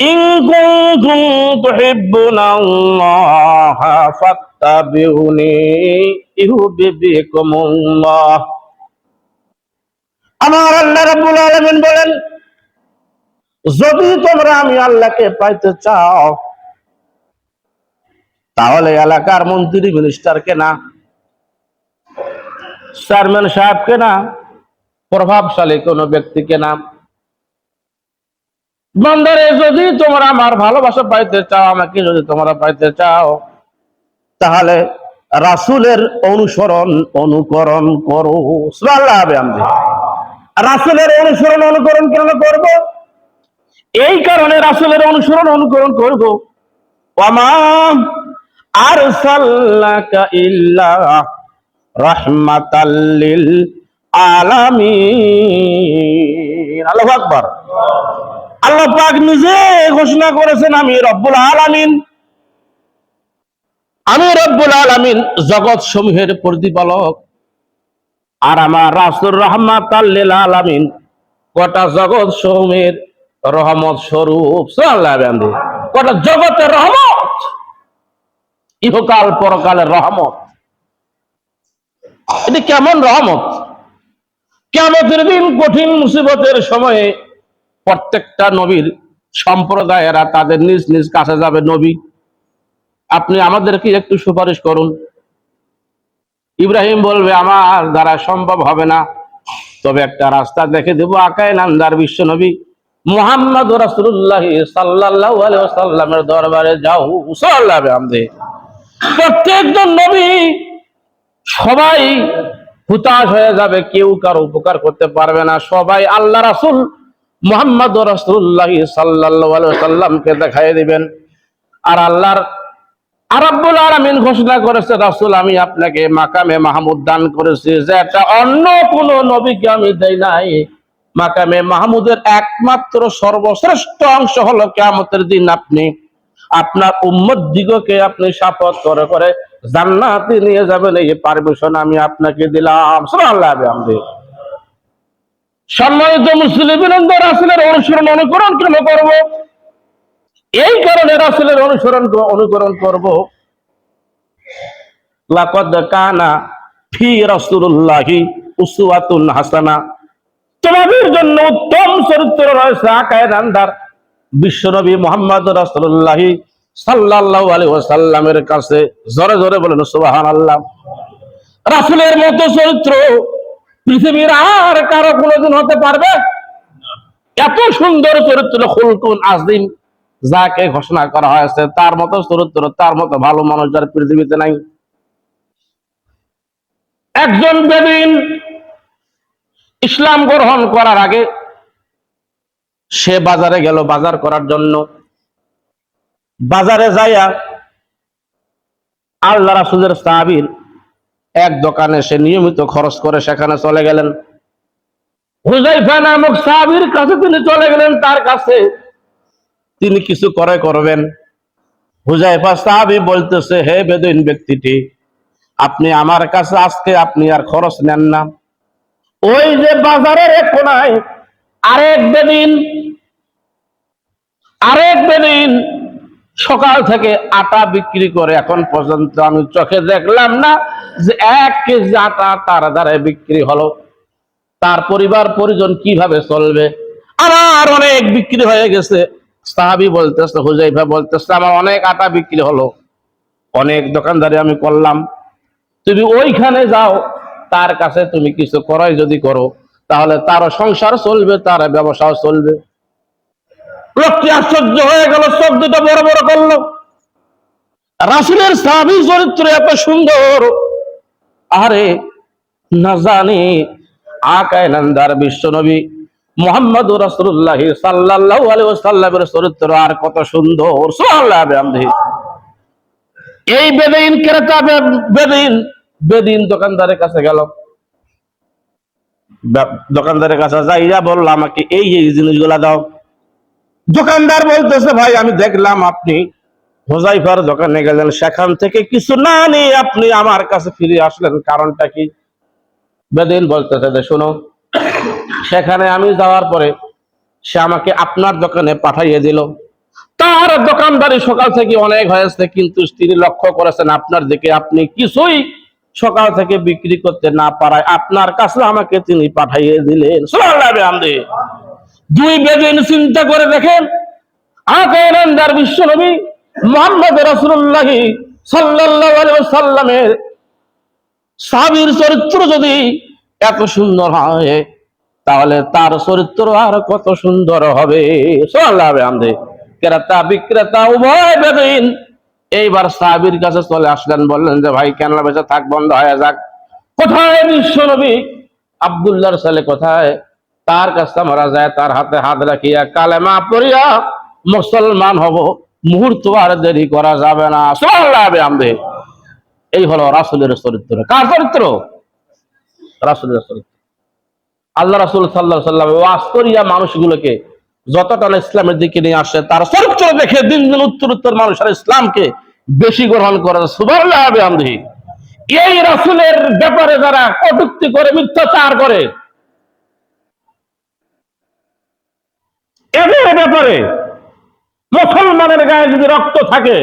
إن كنتم تحبون الله فاتبعوني يحببكم الله আমার আল্লাহ রাব্বুল আলামিন বলেন যদি তোমরা আমি আল্লাহকে পাইতে চাও তাহলে এলাকার মন্ত্রী মিনিস্টারকে না চেয়ারম্যান সাহেবকে না প্রভাবশালী কোন ব্যক্তিকে না বন্দরে, যদি তোমরা আমার ভালোবাসা পাইতে চাও, আমাকে যদি তোমরা পাইতে চাও, তাহলে রাসুলের অনুসরণ, অনুকরণ করো। আমি রাসুলের অনুসরণ, অনুকরণ কেন করব? এই কারণে রাসুলের অনুসরণ, অনুকরণ করব। ওয়ামা আরসালনাকা ইল্লা রাহমাতাল লিল আলামিন। আল্লাহু আকবার। আল্লাহ পাক নিজে ঘোষণা করেছেন, আমি রব্বুল আলামিন। আমি রব্বুল আলামিন জগৎ সমূহের প্রতিপালক। আর আমার রাসুল রহমাত আলামিন গোটা জগৎ সমূহের রহমত স্বরূপ বান্ধে জগতের রহমত, ইহকাল পরকালের রহমত। এটি কেমন রহমত? কেমতের দিন কঠিন মুসিবতের সময়ে প্রত্যেকটা নবীর সম্প্রদায়েরা তাদের নিজ নিজ কাছে যাবে নবী। আপনি আমাদেরকে একটু সুপারিশ করুন। ইব্রাহিম বলবে, আমার দ্বারা সম্ভব হবে না। তবে একটা রাস্তা দেখে দেবো আকায় নামদার বিশ্ব নবী। মোহাম্মদ রাসুল্লাহ সাল্লাহ সাল্লামের দরবারে যাও সাল্লাহ আমদে প্রত্যেকজন নবী সবাই হুতাশ হয়ে যাবে, কেউ কারও উপকার করতে পারবে না। সবাই আল্লাহ রাসুল মোহাম্মদ রাসুল্লাহ সাল্লাহ সাল্লামকে দেখাই দিবেন। আর আল্লাহর আরাব্বুল আলামিন ঘোষণা করেছে, রাসূল, আমি আপনাকে মাকামে মাহমুদ দান করেছি, যে এটা অন্য কোন নবীকে আমি দেই নাই। মাকামে মাহমুদের একমাত্র সর্বশ্রেষ্ঠ অংশ হলো কিয়ামতের দিন আপনি। আপনার উম্মত দিগকে আপনি শপথ করে করে জান্নাতে নিয়ে যাবেন, এই পারমিশন আমি আপনাকে দিলাম। বিহামদি সম্মানিত মুসলিম রাসূলের অনুসরণ অনুকরণ কেন করব? এই কারণে রাসূলের অনুসরণ অনুকরণ করব। লাকাদ কানা ফি রাসূলুল্লাহি উসওয়াতুন হাসানা। তোমাদের জন্য উত্তম চরিত্র রয়েছে আকায় বিশ্বনবী মোহাম্মদ রাসূলুল্লাহি সাল্লাল্লাহু আলাইহি ওয়াসাল্লামের কাছে জোরে জোরে বলেন, সুবহানাল্লাহ। রাসূলের মতো চরিত্র পৃথিবীর আর কারও কোনোদিন হতে পারবে? এত সুন্দর চরিত্র খুলকুন আজিম যাকে ঘোষণা করা হয়েছে, তার মতো চরিত্র, তার মতো ভালো মানুষ যার পৃথিবীতে নাই। একজন বেদিন ইসলাম গ্রহণ করার আগে সে বাজারে গেল, বাজার করার জন্য। বাজারে যাইয়া আল্লাহ রাসুলের সাহাবির এক দোকানে সে নিয়মিত খরচ করে সেখানে চলে গেলেন। হুজাইফা নামক সাহাবির কাছে তিনি চলে গেলেন তার কাছে তিনি কিছু করে করবেন। হুজাইফা সাহাবি বলতেছে হে বেদইন ব্যক্তিটি আপনি আমার কাছে আজকে আপনি আর খরচ নেন না। ওই যে বাজারের এক কোনায় আরেক বেদিন আরেক বেদিন সকাল থেকে আটা বিক্রি করে এখন পর্যন্ত আমি চোখে দেখলাম না। যে এক কেজি আটা তার দ্বারা বিক্রি হলো। তার পরিবার পরিজন কীভাবে চলবে? আমার অনেক বিক্রি হয়ে গেছে। সাহাবি বলতেছে, হুজাইফা বলতেছে, আমার অনেক আটা বিক্রি হলো। অনেক দোকানদারি আমি করলাম। তুমি ওইখানে যাও, তার কাছে তুমি কিছু করাই যদি করো, তাহলে তারও সংসার চলবে, তার ব্যবসাও চলবে। লোকটি আশ্চর্য হয়ে গেল সব দুটো বড় বড় করল। রাসুলের সাহাবি চরিত্র এত সুন্দর। আরে না জানি, আকায় নন্দার বিশ্ব নবী মোহাম্মদ রাসুল্লাহ সাল্লাহ আলী সাল্লামের চরিত্র আর কত সুন্দর। সোহাল্লাহ এই বেদিন ক্রেতা বেদিন বেদিন দোকানদারের কাছে গেল। দোকানদারের কাছে যাইয়া বলল, আমাকে এই এই জিনিসগুলা দাও। দোকানদার বলতেছে, ভাই, আমি দেখলাম আপনি হোজাইফার দোকানে গেলেন, সেখান থেকে কিছু না নিয়ে আপনি আমার কাছে ফিরে আসলেন। কারণটা কি? বেদিন বলতেছে যে, শোনো, সেখানে আমি যাওয়ার পরে সে আমাকে আপনার দোকানে পাঠাইয়ে দিল। তার দোকানদারি সকাল থেকে অনেক হয়েছে, কিন্তু স্ত্রী লক্ষ্য করেছেন আপনার দিকে আপনি কিছুই সকাল থেকে বিক্রি করতে না পারায় আপনার কাছে আমাকে তিনি পাঠাইয়ে দিলেন। দুই বেদিন চিন্তা করে দেখেন আকার বিশ্ব নবী মোহাম্মদ রসুল্লাহ সাল্লামের সাবির চরিত্র যদি এত সুন্দর হয়, তাহলে তার চরিত্র আর কত সুন্দর হবে? সুবহানাল্লাহ আমদে ক্রেতা, বিক্রেতা, উভয় বেদিন। এইবার সাহাবির কাছে চলে আসলেন, বললেন যে, ভাই, কেন বেঁচে থাক, বন্ধ হয়ে যাক। কোথায় বিশ্ব নবী? আবদুল্লাহর ছেলে কোথায়? তার কাছে মারা যায় তার হাতে হাত রাখিয়া কালেমা পড়িয়া মুসলমান হব। মুহূর্ত আর দেরি করা যাবে না। সুবহানাল্লাহ আমদে এই হলো রাসূলের চরিত্র। কার চরিত্র? রাসূলের চরিত্র। আল্লাহ রাসূল আলাইহি সাল্লাম ওয়াজ করিয়া মানুষগুলোকে যতটা ইসলামের দিকে নিয়ে আসে, তার চরিত্র দেখে দিন দিন উত্তর উত্তর মানুষের ইসলামকে বেশি গ্রহণ করে সুবহানাল্লাহ আমদি এই রাসুলের ব্যাপারে যারা কটুক্তি করে, মিথ্যাচার করে, এদের ব্যাপারে মুসলমানের গায়ে যদি রক্ত থাকে